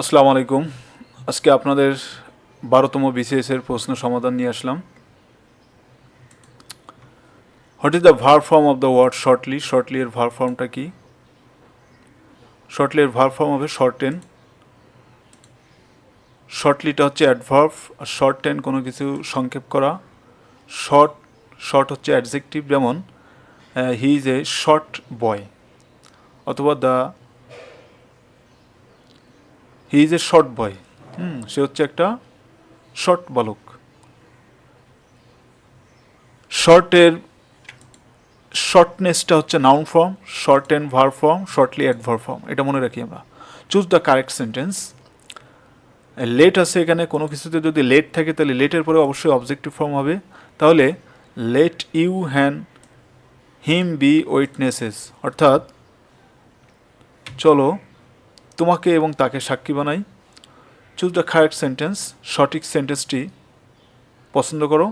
আসসালামু আলাইকুম। আজকে আপনাদের বারোতম বিসিএস এর প্রশ্ন সমাধান নিয়ে আসলাম। What is the verb form of the word shortly shortly এর ভার ফর্মটা কি? শর্টলি এর ভার ফর্ম হবে শর্ট টেন শর্টলিটা হচ্ছে অ্যাডভার্ভ আর শর্ট টেন কোনো কিছু সংক্ষেপ করা। শর্ট শর্ট হচ্ছে অ্যাডজেক্টিভ যেমন হি ইজ এ শর্ট বয় অথবা the he is a short boy hmm সে হচ্ছে একটা শর্ট বালক। শর্টের শর্টনেসটা হচ্ছে noun form short and verb form shortly adverb form এটা মনে রাখি আমরা। Choose the correct sentence late আছে এখানে, কোনো কিছুতে যদি লেট থাকে, তাহলে লেটের পরে অবশ্যই অবজেক্টিভ ফর্ম হবে। তাহলে লেট ইউ হ্যান হিম বি উইটনেসেস অর্থাৎ, চলো তোমাকে এবং তাকে সাক্ষী বানাই। চুজ দ্য কারেক্ট সেন্টেন্স সঠিক সেন্টেন্সটি পছন্দ করো।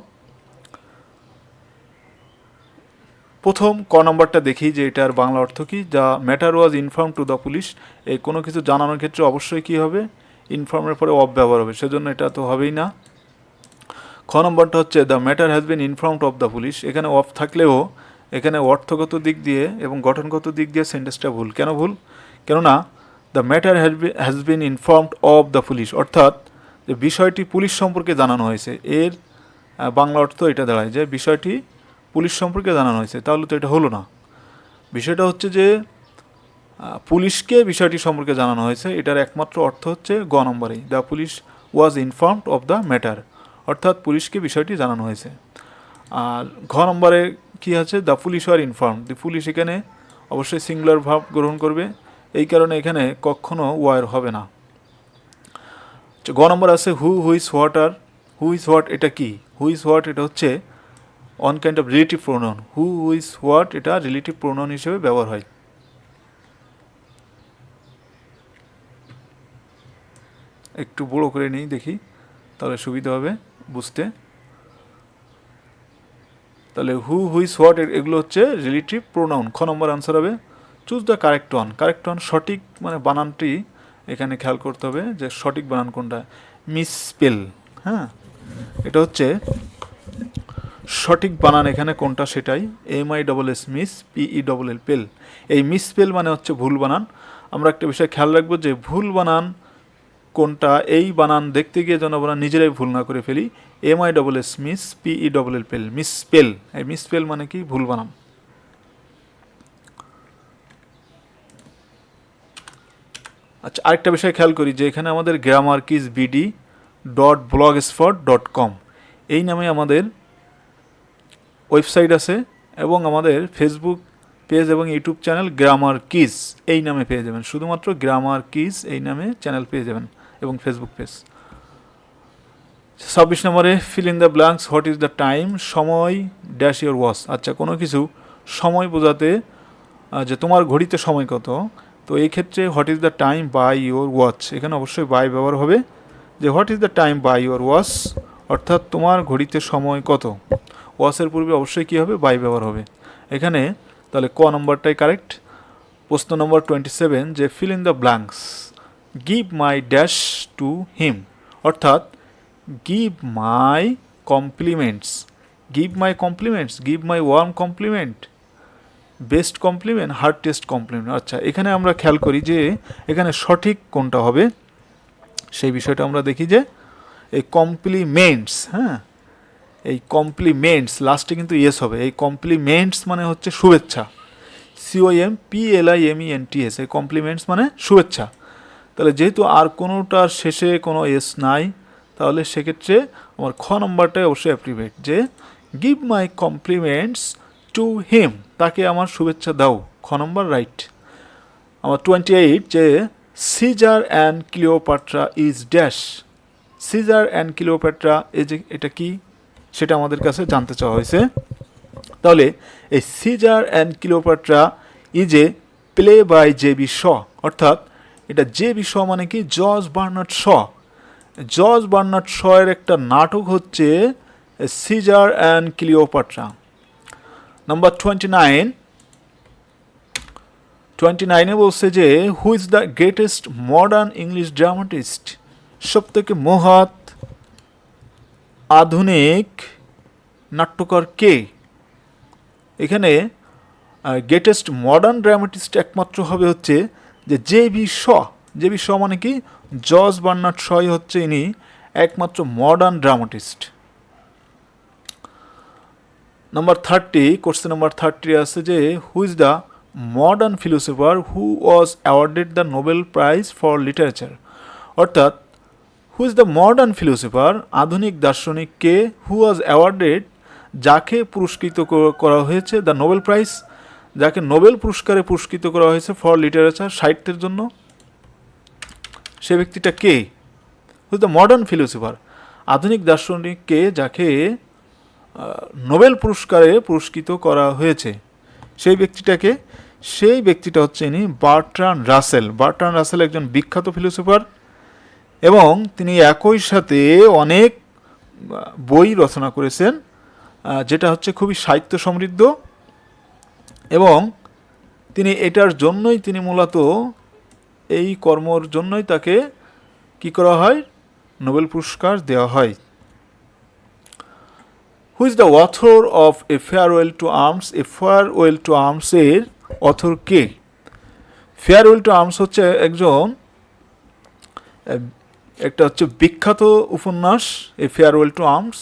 প্রথম ক নম্বরটা দেখি যে এটার বাংলা অর্থ কি, যা matter was inform to the police এই কোনো কিছু জানানোর ক্ষেত্রে অবশ্যই কি হবে? ইনফর্মের পরে অফ ব্যবহার হবে, সেজন্য এটা তো হবেই না। খ নম্বরটা হচ্ছে the matter has been informed of the police এখানে অফ থাকলেও, এখানে অর্থগত দিক দিয়ে এবং গঠনগত দিক দিয়ে সেন্টেন্সটা ভুল। কেন ভুল? কেননা the matter has been informed of the police অর্থাৎ, যে বিষয়টি পুলিশ সম্পর্কে জানানো হয়েছে, এর বাংলা অর্থ এটা দাঁড়ায় যে বিষয়টি পুলিশ সম্পর্কে জানানো হয়েছে, তাহলে তো এটা হলো না। বিষয়টা হচ্ছে যে পুলিশকে বিষয়টি সম্পর্কে জানানো হয়েছে, এটার একমাত্র অর্থ হচ্ছে গ নম্বরেই। The police was informed of the matter অর্থাৎ পুলিশকে বিষয়টি জানানো হয়েছে। আর ঘ নম্বরে কী আছে? The police are inform the police এখানে অবশ্যই সিঙ্গুলার ভাব গ্রহণ করবে। এই কারণে এখানে কখনো ওয়ার হবে না। গ নম্বর আছে who whose what are who is what এটা কি? হু ইজ হোয়াট এটা হচ্ছে on kind of relative pronoun who whose what এটা রিলেটিভ প্রোনাউন হিসেবে ব্যবহার হয়। একটু বড় করে নিই দেখি, তাহলে সুবিধা হবে বুঝতে। তাহলে হু হুইস হোয়াট এগুলো হচ্ছে রিলেটিভ প্রোনাউন খ নম্বর আনসার হবে choose the correct one correct one সঠিক মানে বানানটি এখানে খেয়াল করতে হবে যে সঠিক বানান কোনটা? মিসপেল হ্যাঁ? এটা হচ্ছে সঠিক বানান এখানে কোনটা? সেটাই M I double S miss P E double L pell. এই মিসপেল মানে হচ্ছে ভুল বানান। আমরা একটা বিষয় খেয়াল রাখব যে ভুল বানান কোনটা? এই বানান দেখতে গিয়ে যেন আমরা নিজেরাই ভুল না করে ফেলি। M I double S miss P E double L pell, misspell. এই মিস স্পেল মানে কি? ভুল বানান। আচ্ছা আরেকটা বিষয় খেয়াল করি যে এখানে আমাদের grammar keys BD dot blogspot dot com এই নামে আমাদের ওয়েবসাইট আছে এবং আমাদের ফেসবুক পেজ এবং ইউটিউব চ্যানেল গ্রামার কিজ এই নামে পেয়ে যাবেন। শুধুমাত্র গ্রামার কিজ এই নামে চ্যানেল পেয়ে যাবেন এবং ফেসবুক পেজ ছাব্বিশ নম্বরে fill in the blanks what is the time সময় ড্যাশ ইউর ওয়াচ আচ্ছা কোনো কিছু সময় বোঝাতে যে তোমার ঘড়িতে সময় কত তো এই ক্ষেত্রে what is the time by your watch এখানে অবশ্যই বাই ব্যবহার হবে। যে what is the time by your watch অর্থাৎ তোমার ঘড়িতে সময় কত? ওয়াচের পূর্বে অবশ্যই কী হবে? বাই ব্যবহার হবে। এখানে তাহলে ক নম্বরটাই কারেক্ট প্রশ্ন নম্বর টোয়েন্টি সেভেন যে fill in the blanks give my dash to him অর্থাৎ give my compliments give my compliments give my warm compliment best compliment heartiest compliment আচ্ছা এখানে আমরা খেয়াল করি যে এখানে সঠিক কোনটা হবে? সেই বিষয়টা আমরা দেখি যে এই কমপ্লিমেন্টস হ্যাঁ? এই কমপ্লিমেন্টস লাস্টে কিন্তু ইয়েস হবে। এই কমপ্লিমেন্টস মানে হচ্ছে শুভেচ্ছা। C O M P L I M E N T S এই কমপ্লিমেন্টস মানে শুভেচ্ছা। তাহলে যেহেতু আর কোনোটার শেষে কোনো এস নাই, তাহলে সেক্ষেত্রে আমার খ নম্বরটাই অবশ্যই অ্যাপ্রিভেট যে give my compliments to him তাকে আমার শুভেচ্ছা দাও। খ নম্বর রাইট। আমার টোয়েন্টি এইট যে Caesar and Cleopatra is dash Caesar and Cleopatra এই যে, এটা কি? সেটা আমাদের কাছে জানতে চাওয়া হয়েছে। তাহলে, এই Caesar and Cleopatra is a play by G B Shaw অর্থাৎ, এটা জে বি শ মানে কি? George Bernard Shaw George Bernard Shaw এর একটা নাটক হচ্ছে Caesar and Cleopatra number twenty nine twenty নাইনে বলছে যে who is the greatest modern English dramatist সব থেকে মহৎ, আধুনিক, নাট্যকার কে? এখানে গ্রেটেস্ট মডার্ন ড্রামাটিস্ট একমাত্র হবে হচ্ছে যে G B Shaw. G B Shaw মানে কি? জর্জ বার্নার্ড শই হচ্ছে ইনি একমাত্র modern dramatist number thirty question number thirty আছে যে who is the modern philosopher who was awarded the Nobel prize for literature অর্থাৎ who is the modern philosopher আধুনিক দার্শনিক কে হু ওয়াজ অ্যাওয়ার্ডেড যাকে পুরস্কৃত করা হয়েছে দ্য নোবেল প্রাইজ যাকে নোবেল পুরস্কারে পুরস্কৃত করা হয়েছে ফর লিটারেচার সাহিত্যের জন্য? সে ব্যক্তিটা কে? হু দ্য মডার্ন ফিলোসফার আধুনিক দার্শনিক কে যাকে নোবেল পুরস্কারে পুরস্কৃত করা হয়েছে। সেই ব্যক্তিটাকে, সেই ব্যক্তিটা হচ্ছে ইনি বার্ট্রান রাসেল। বার্ট্রান রাসেল একজন বিখ্যাত ফিলোসফার এবং তিনি একই সাথে অনেক বই রচনা করেছেন যেটা হচ্ছে খুবই সাহিত্য সমৃদ্ধ এবং তিনি এটার জন্যই তিনি মূলত এই কর্মর জন্যই তাকে কি করা হয়? নোবেল পুরস্কার দেওয়া হয়। Who is the author of a farewell to arms a farewell to arms এর অথর কে? ফেয়ারওয়েল টু আর্মস হচ্ছে একজন একটা হচ্ছে বিখ্যাত উপন্যাস এ ফেয়ারওয়েল টু আর্মস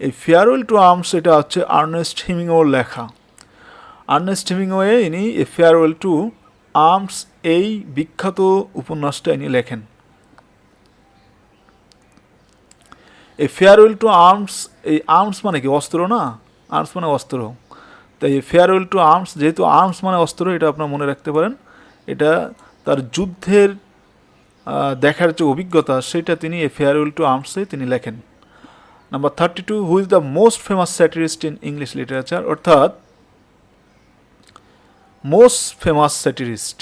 এই ফেয়ারওয়েল টু আর্মস এটা হচ্ছে আর্নেস্ট হিমিংওর লেখা। আর্নেস্ট হিমিংওয়ে ইনি এ ফেয়ারওয়েল টু আর্মস এই বিখ্যাত উপন্যাসটা ইনি লেখেন। এই ফেয়ারওয়েল টু আর্মস এই আর্মস মানে কি? অস্ত্র না? আর্মস মানে অস্ত্র। তাই এই ফেয়ারওয়েল টু আর্মস যেহেতু আর্মস মানে অস্ত্র, এটা আপনার মনে রাখতে পারেন। এটা তার যুদ্ধের দেখার যে অভিজ্ঞতা, সেটা তিনি এ ফেয়ারওয়েল টু আর্মসে তিনি লেখেন। Number thirty two who is the most famous satirist in English literature অর্থাৎ মোস্ট ফেমাস স্যাটিরিস্ট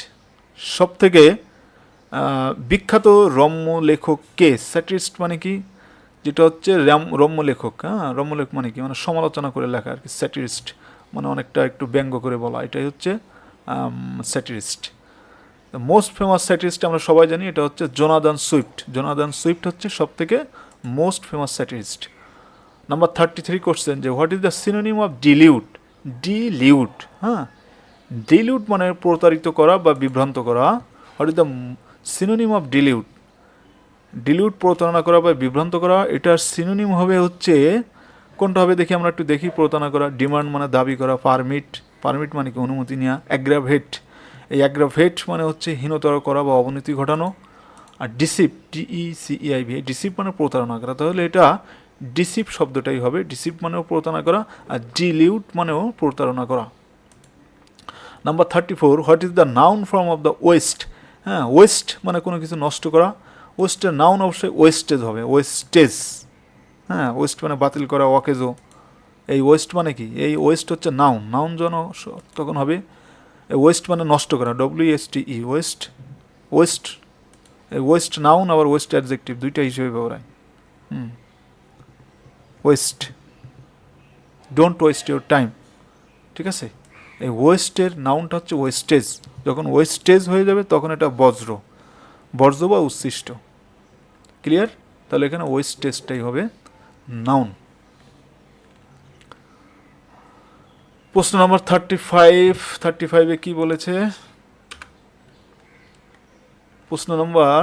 সব থেকে বিখ্যাত রম্য লেখক কে? স্যাটিরিস্ট মানে কি? যেটা হচ্ছে র্যাম রম্য লেখক হ্যাঁ? রম্য লেখক মানে কি? মানে সমালোচনা করে লেখা আর কি, স্যাটিরিস্ট। মানে অনেকটা একটু ব্যঙ্গ করে বলা। এটাই হচ্ছে স্যাটিরিস্ট। মোস্ট ফেমাস স্যাটিরিস্ট আমরা সবাই জানি, এটা হচ্ছে জোনাদান সুইফট। জোনাদান সুইফট হচ্ছে সব থেকে most famous satirist. Number thirty three question যে what is the synonym of delude delude হ্যাঁ? ডিলিউট মানে প্রতারিত করা বা বিভ্রান্ত করা। What is the synonym of delude delude প্রতারণা করা বা বিভ্রান্ত করা, এটার সিনোনিম হবে হচ্ছে, কোনটা হবে দেখি আমরা একটু দেখি, প্রতারণা করা ডিমান্ড মানে দাবি করা পারমিট পারমিট মানে কি অনুমতি নেওয়া অ্যাগ্রাভেট এই অ্যাগ্রাভেট মানে হচ্ছে হীনতর করা বা অবনতি ঘটানো, আর ডিসিপ ডিই সিইআইভি ডিসিপ মানে প্রতারণা করা। তাহলে এটা ডিসিপ শব্দটাই হবে ডিসিপ মানেও প্রতারণা করা, আর ডিলিউট মানেও প্রতারণা করা। Number thirty four what is the noun form of the waste হ্যাঁ ওয়েস্ট মানে কোনো কিছু নষ্ট করা ওয়েস্টের নাউন অবশ্যই ওয়েস্টেজ হবে, ওয়েস্টেজ। হ্যাঁ ওয়েস্ট মানে বাতিল করা ওয়াকেজও এই ওয়েস্ট মানে কি? এই ওয়েস্ট হচ্ছে নাউন নাউন যেন তখন হবে ওয়েস্ট মানে নষ্ট করা W S T E waste waste. এই ওয়েস্ট নাউন আবার ওয়েস্ট অ্যাডজেক্টিভ দুইটা হিসেবে ব্যবহার হয়। হুম। Waste. Don't waste your time ঠিক আছে? এই ওয়েস্টের নাউনটা হচ্ছে ওয়েস্টেজ। যখন ওয়েস্টেজ হয়ে যাবে, তখন এটা বজ্র। বর্জ্য বা উচ্ছিষ্ট। ক্লিয়ার তাহলে এখানে ওয়েস্টেজটাই হবে নাউন প্রশ্ন নম্বর থার্টি ফাইভ থার্টি ফাইভে কী বলেছে? প্রশ্ন নম্বর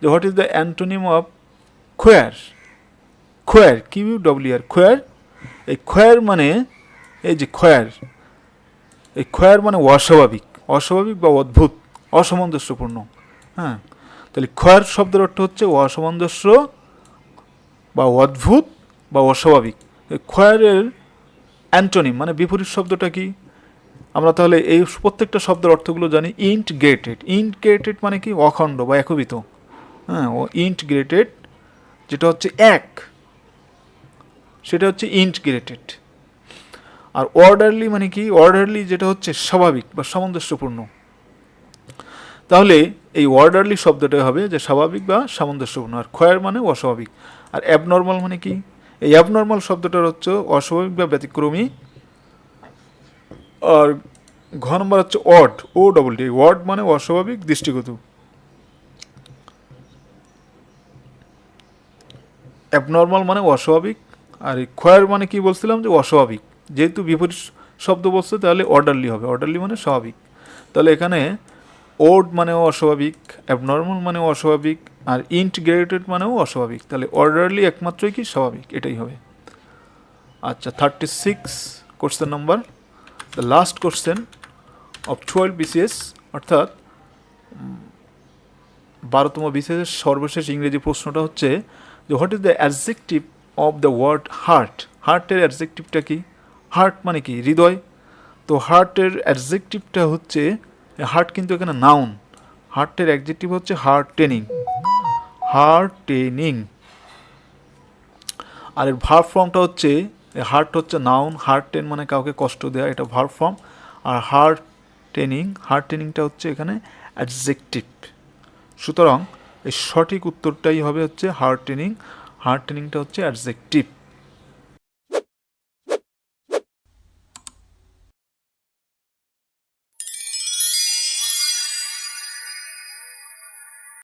যে what is the antonym of খোয়ার খোয়ার Q W খোয়ার এই খোয়ার মানে এই যে খোয়ার এই খয়ার মানে অস্বাভাবিক অস্বাভাবিক বা অদ্ভুত, অসামঞ্জস্যপূর্ণ হ্যাঁ? তাহলে খয়ার শব্দের অর্থ হচ্ছে অসামঞ্জস্য বা অদ্ভুত বা অস্বাভাবিক। এই খয়ারের অ্যান্টনিম মানে বিপরীত শব্দটা কি? আমরা তাহলে এই প্রত্যেকটা শব্দের অর্থগুলো জানি ইন্টগ্রেটেড। ইন্টগ্রেটেড মানে কি? অখণ্ড বা একবিত। হ্যাঁ ও ইন্টগ্রেটেড, যেটা হচ্ছে এক। সেটা হচ্ছে ইন্টগ্রেটেড। আর অর্ডারলি মানে কি? অর্ডারলি যেটা হচ্ছে স্বাভাবিক বা সামঞ্জস্যপূর্ণ। তাহলে এই অর্ডারলি শব্দটা হবে যে স্বাভাবিক বা সামঞ্জস্যপূর্ণ, আর ক্ষয়ের মানে অস্বাভাবিক। আর অ্যাবনর্মাল মানে কি? এই অ্যাবনর্মাল শব্দটার হচ্ছে অস্বাভাবিক বা ব্যতিক্রমী, আর ঘ নম্বর হচ্ছে odd O double D word মানে অস্বাভাবিক, দৃষ্টিগত। অ্যাবনর্মাল মানে অস্বাভাবিক, আর এই ক্ষয়ের মানে কি বলছিলাম যে অস্বাভাবিক। যেহেতু বিপরীত শব্দ বলছে, তাহলে অর্ডারলি হবে। অর্ডারলি মানে স্বাভাবিক। তাহলে এখানে ওড মানেও অস্বাভাবিক অ্যাবনর্মাল মানেও অস্বাভাবিক, আর ইন্টিগ্রেটেড মানেও অস্বাভাবিক। তাহলে অর্ডারলি একমাত্রই কি? স্বাভাবিক, এটাই হবে। আচ্ছা thirty six question number the last question of twelve BCS অর্থাৎ বারোতম বিসিএসের সর্বশেষ ইংরেজি প্রশ্নটা হচ্ছে যে what is the adjective of the word hurt হার্টের অ্যাডজেক্টিভটা কি? হার্ট মানে কি? হৃদয়। তো হার্টের অ্যাডজেক্টিভটা হচ্ছে হার্ট কিন্তু এখানে নাউন হার্টের অ্যাডজেক্টিভ হচ্ছে হার্ট টেনিং হার্ট টেনিং আর এর ভার ফর্মটা হচ্ছে হার্ট হচ্ছে নাউন হার্ট টেন মানে কাউকে কষ্ট দেওয়া এটা ভার ফর্ম আর হার্ট টেনিং হার্ট টেনিংটা হচ্ছে এখানে অ্যাডজেক্টিভ সুতরাং এই সঠিক উত্তরটাই হবে হচ্ছে হার্ট টেনিং হার্ট টেনিংটা হচ্ছে অ্যাডজেক্টিভ